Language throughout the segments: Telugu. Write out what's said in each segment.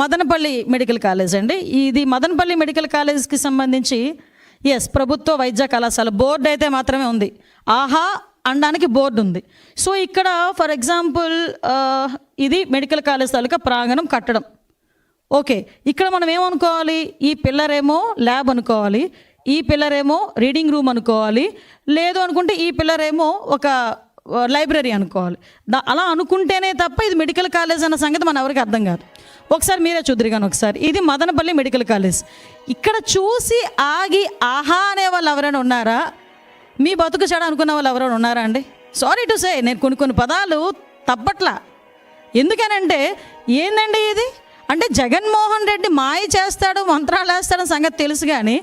మదనపల్లి మెడికల్ కాలేజ్ అండి. ఇది మదనపల్లి మెడికల్ కాలేజ్కి సంబంధించి ఎస్ ప్రభుత్వ వైద్య కళాశాల బోర్డు అయితే మాత్రమే ఉంది. ఆహా అనడానికి బోర్డు ఉంది. సో ఇక్కడ ఫర్ ఎగ్జాంపుల్ ఇది మెడికల్ కాలేజ్ తాలూకా ప్రాంగణం కట్టడం. ఓకే ఇక్కడ మనం ఏమనుకోవాలి? ఈ పిల్లరేమో ల్యాబ్ అనుకోవాలి ఈ పిల్లరేమో రీడింగ్ రూమ్ అనుకోవాలి లేదు అనుకుంటే ఈ పిల్లరేమో ఒక లైబ్రరీ అనుకోవాలి. దా అలా అనుకుంటేనే తప్ప ఇది మెడికల్ కాలేజ్ అన్న సంగతి మన ఎవరికి అర్థం కాదు. ఒకసారి మీరే చూద్దరు కానీ ఒకసారి. ఇది మదనపల్లి మెడికల్ కాలేజ్ ఇక్కడ చూసి ఆగి ఆహా అనే వాళ్ళు ఎవరైనా ఉన్నారా? మీ బతుకు చెడ అనుకున్న వాళ్ళు ఎవరైనా ఉన్నారా అండి? సారీ టు సే నేను కొన్ని కొన్ని పదాలు తప్పట్లా. ఎందుకనంటే ఏందండి ఇది? అంటే జగన్మోహన్ రెడ్డి మాయ చేస్తాడు మంత్రాలు వేస్తాడని సంగతి తెలుసు కానీ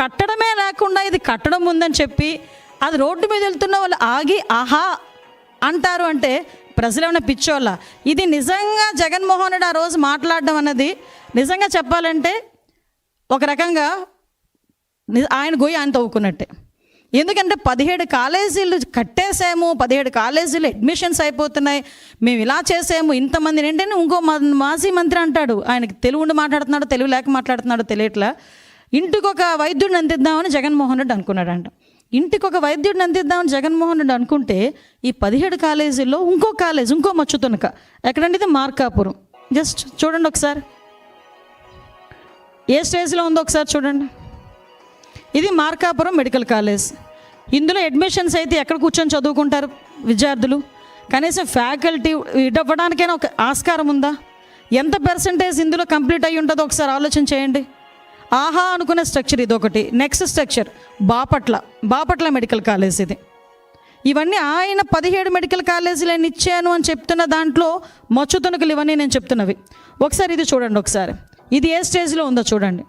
కట్టడమే లేకుండా ఇది కట్టడం ఉందని చెప్పి అది రోడ్డు మీద వెళ్తున్న వాళ్ళు ఆగి ఆహా అంటారు అంటే ప్రజలు ఏమైనా పిచ్చోళ్ళ? ఇది నిజంగా జగన్మోహన్ రెడ్డి ఆ రోజు మాట్లాడడం అన్నది నిజంగా చెప్పాలంటే ఒక రకంగా ఆయన గొయ్యి ఆయన తవ్వుకున్నట్టే. ఎందుకంటే పదిహేడు కాలేజీలు కట్టేసాము పదిహేడు కాలేజీలు అడ్మిషన్స్ అయిపోతున్నాయి మేము ఇలా చేసాము ఇంతమంది ఏంటంటే ఇంకో మాజీ మంత్రి అంటాడు ఆయనకి తెలుగు ఉండి మాట్లాడుతున్నాడు తెలుగు లేక మాట్లాడుతున్నాడు తెలియట్లా. ఇంటికి ఒక వైద్యుడిని అందిద్దామని జగన్మోహన్ రెడ్డి అనుకున్నాడంట. ఇంటికి ఒక వైద్యుడిని అందిద్దామని జగన్మోహన్ రెడ్డి అనుకుంటే ఈ పదిహేడు కాలేజీల్లో ఇంకో కాలేజ్ ఇంకో మచ్చుతునక. ఎక్కడంటే ఇది మార్కాపురం. జస్ట్ చూడండి ఒకసారి. ఏ స్టేజ్లో ఉందో ఒకసారి చూడండి. ఇది మార్కాపురం మెడికల్ కాలేజ్. ఇందులో అడ్మిషన్స్ అయితే ఎక్కడ కూర్చొని చదువుకుంటారు విద్యార్థులు? కనీసం ఫ్యాకల్టీ ఇవ్వడానికైనా ఒక ఆస్కారం ఉందా? ఎంత పర్సంటేజ్ ఇందులో కంప్లీట్ అయ్యి ఉంటుందో ఒకసారి ఆలోచన చేయండి. ఆహా అనుకునే స్ట్రక్చర్ ఇది ఒకటి next structure Bapatla. Bapatla medical college ఇది. ఇవన్నీ ఆయన పదిహేడు మెడికల్ కాలేజీలు నేను ఇచ్చాను అని చెప్తున్న దాంట్లో మచ్చుతునుకులు ఇవన్నీ నేను చెప్తున్నవి. ఒకసారి ఇది చూడండి ఒకసారి. ఇది ఏ స్టేజ్లో ఉందో చూడండి.